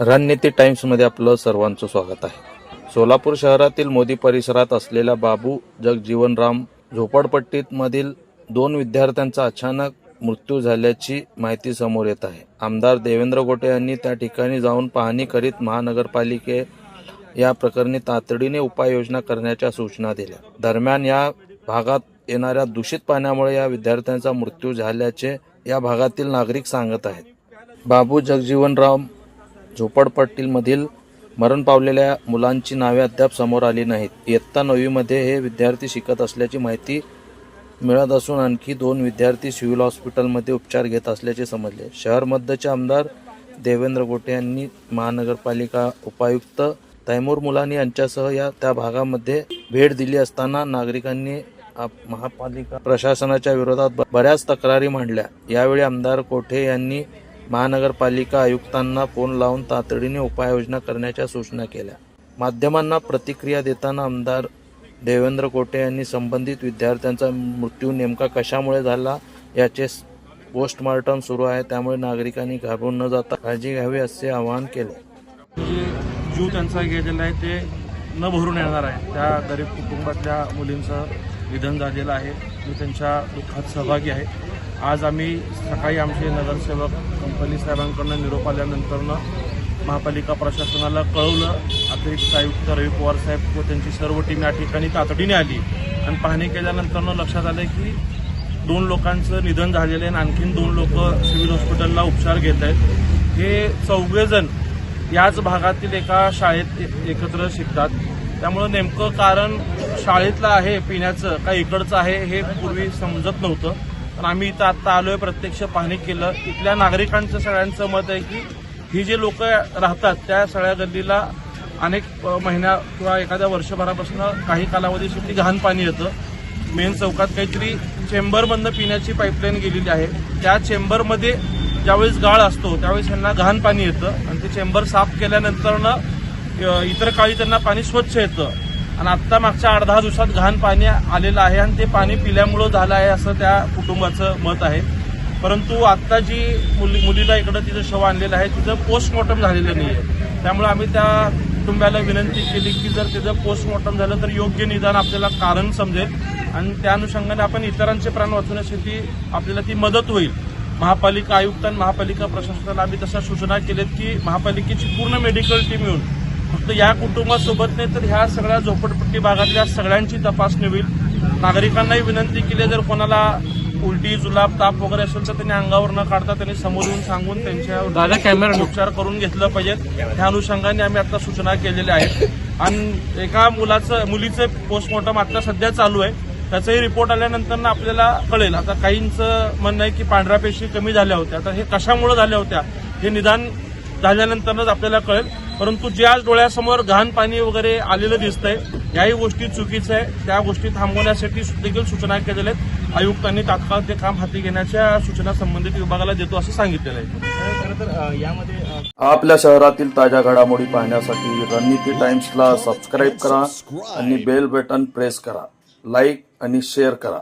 रणनीती टाइम्समध्ये आपलं सर्वांचं स्वागत आहे. सोलापूर शहरातील मोदी परिसरात असलेल्या बाबू जगजीवनराम झोपडपट्टीमधील दोन विद्यार्थ्यांचा अचानक मृत्यू झाल्याची माहिती समोर येत आहे. आमदार देवेंद्र गोटे यांनी त्या ठिकाणी जाऊन पाहणी करीत महानगरपालिके या प्रकरणी तातडीने उपाययोजना करण्याच्या सूचना दिल्या. दरम्यान या भागात येणाऱ्या दूषित पाण्यामुळे या विद्यार्थ्यांचा मृत्यू झाल्याचे या भागातील नागरिक सांगत आहेत. बाबू जगजीवनराम झोपडपट्टीमधील मरण पावलेल्या मुलांची नावे अद्याप समोर आली नाहीत. इयत्ता नववीमध्ये हे विद्यार्थी शिकत असल्याची माहिती मिळत असून आणखी दोन विद्यार्थी सिव्हिल हॉस्पिटलमध्ये उपचार घेत असल्याचे समजले. शहर मध्यचे आमदार देवेंद्र गोटे यांनी महानगरपालिका उपायुक्त तैमूर मुलानी यांच्यासह या त्या भागामध्ये भेट दिली असताना नागरिकांनी महापालिका प्रशासनाच्या विरोधात बऱ्याच तक्रारी मांडल्या. यावेळी आमदार कोठे यांनी महानगरपालिका आयुक्तांना फोन लावून तातडीने उपाययोजना करण्याच्या सूचना केल्या. माध्यमांना प्रतिक्रिया देताना आमदार देवेंद्र कोटे यांनी संबंधित विद्यार्थ्यांचा मृत्यू नेमका कशामुळे झाला याचे पोस्टमार्टम सुरू आहे त्यामुळे नागरिकांनी घाबरून न जाता काळजी घ्यावी असे आवाहन केले. जे जीव त्यांचा गेलेला आहे ते न भरून येणार आहे. त्या गरीब कुटुंबातल्या मुलींचं निधन झालेलं आहे. मी त्यांच्या दुःखात सहभागी आहे. आज आम्ही सकाळी आमचे नगरसेवक कंपनी साहेबांकडनं निरोप आल्यानंतरनं महापालिका प्रशासनाला कळवलं. अतिरिक्त आयुक्त रवी पवार साहेब व त्यांची सर्व टीम या ठिकाणी तातडीने आली. आणि पाहणी केल्यानंतरनं लक्षात आलं की दोन लोकांचं निधन झालेलं आहे आणि आणखीन दोन लोक सिव्हिल हॉस्पिटलला उपचार घेत आहेत. हे चौघेजण याच भागातील एका शाळेत एकत्र शिकतात. त्यामुळं नेमकं कारण शाळेतलं आहे पिण्याचं का इकडचं आहे हे पूर्वी समजत नव्हतं. पण आम्ही इथं आत्ता आलोय प्रत्यक्ष पाहणी केलं. इथल्या नागरिकांचं सगळ्यांचं मत आहे की ही जे लोक राहतात त्या सगळ्या गल्लीला अनेक महिन्या किंवा एखाद्या वर्षभरापासून काही कालावधीसाठी घाण पाणी येतं. मेन चौकात काहीतरी चेंबरमधनं पिण्याची पाईपलाईन गेलेली आहे. त्या चेंबरमध्ये ज्यावेळेस गाळ असतो त्यावेळेस त्यांना घाण पाणी येतं आणि ते चेंबर साफ केल्यानंतरनं इतर काळी त्यांना पाणी स्वच्छ येतं. आणि आत्ता मागच्या आठ दहा दिवसात घाण पाणी आलेलं आहे आणि ते पाणी पिल्यामुळं झालं आहे असं त्या कुटुंबाचं मत आहे. परंतु आत्ता जी मुली मुलीला इकडं तिचं शव आणलेलं आहे तिचं पोस्टमॉर्टम झालेलं नाही आहे त्यामुळे आम्ही त्या कुटुंबाला विनंती केली की जर तिचं पोस्टमॉर्टम झालं तर योग्य निदान आपल्याला कारण समजेल आणि त्या अनुषंगाने आपण इतरांचे प्राण वाचवण्यासाठी आपल्याला ती मदत होईल. महापालिका आयुक्त आणि महापालिका प्रशासनाला आम्ही तशा सूचना केल्यात की महापालिकेची पूर्ण मेडिकल टीम येऊन फक्त या कुटुंबासोबत नाही तर ह्या सगळ्या झोपडपट्टी भागातल्या सगळ्यांची तपासणी होईल. नागरिकांनाही विनंती केली जर कोणाला उलटी जुलाब ताप वगैरे असेल तर त्यांनी अंगावर न काढता त्यांनी समोर येऊन सांगून त्यांच्या कॅमेरा उपचार करून घेतलं पाहिजेत त्या अनुषंगाने आम्ही आता सूचना केलेल्या आहेत. आणि एका मुलाचं मुलीचं पोस्टमॉर्टम आता सध्या चालू आहे. त्याचाही रिपोर्ट आल्यानंतर आपल्याला कळेल. आता काहींचं म्हणणं आहे की पांढऱ्या पेशी कमी झाल्या होत्या. आता हे कशामुळे झाल्या होत्या हे निदान झाल्यानंतरच आपल्याला कळेल. परंतु जे आज डोळ्यासमोर घाण पाणी वगैरे आलेलं दिसतंय याही गोष्टी चुकीचं आहे. त्या गोष्टी थांबवण्यासाठी देखील सूचना केलेल्या आहेत. आयुक्तांनी तात्काळ ते काम हाती घेण्याच्या सूचना संबंधित विभागाला देतो असं सांगितलेलं आहे. यामध्ये आपल्या शहरातील ताज्या घडामोडी पाहण्यासाठी रणनीती टाइम्सला सबस्क्राईब करा आणि बेल बटन प्रेस करा. लाईक आणि शेअर करा.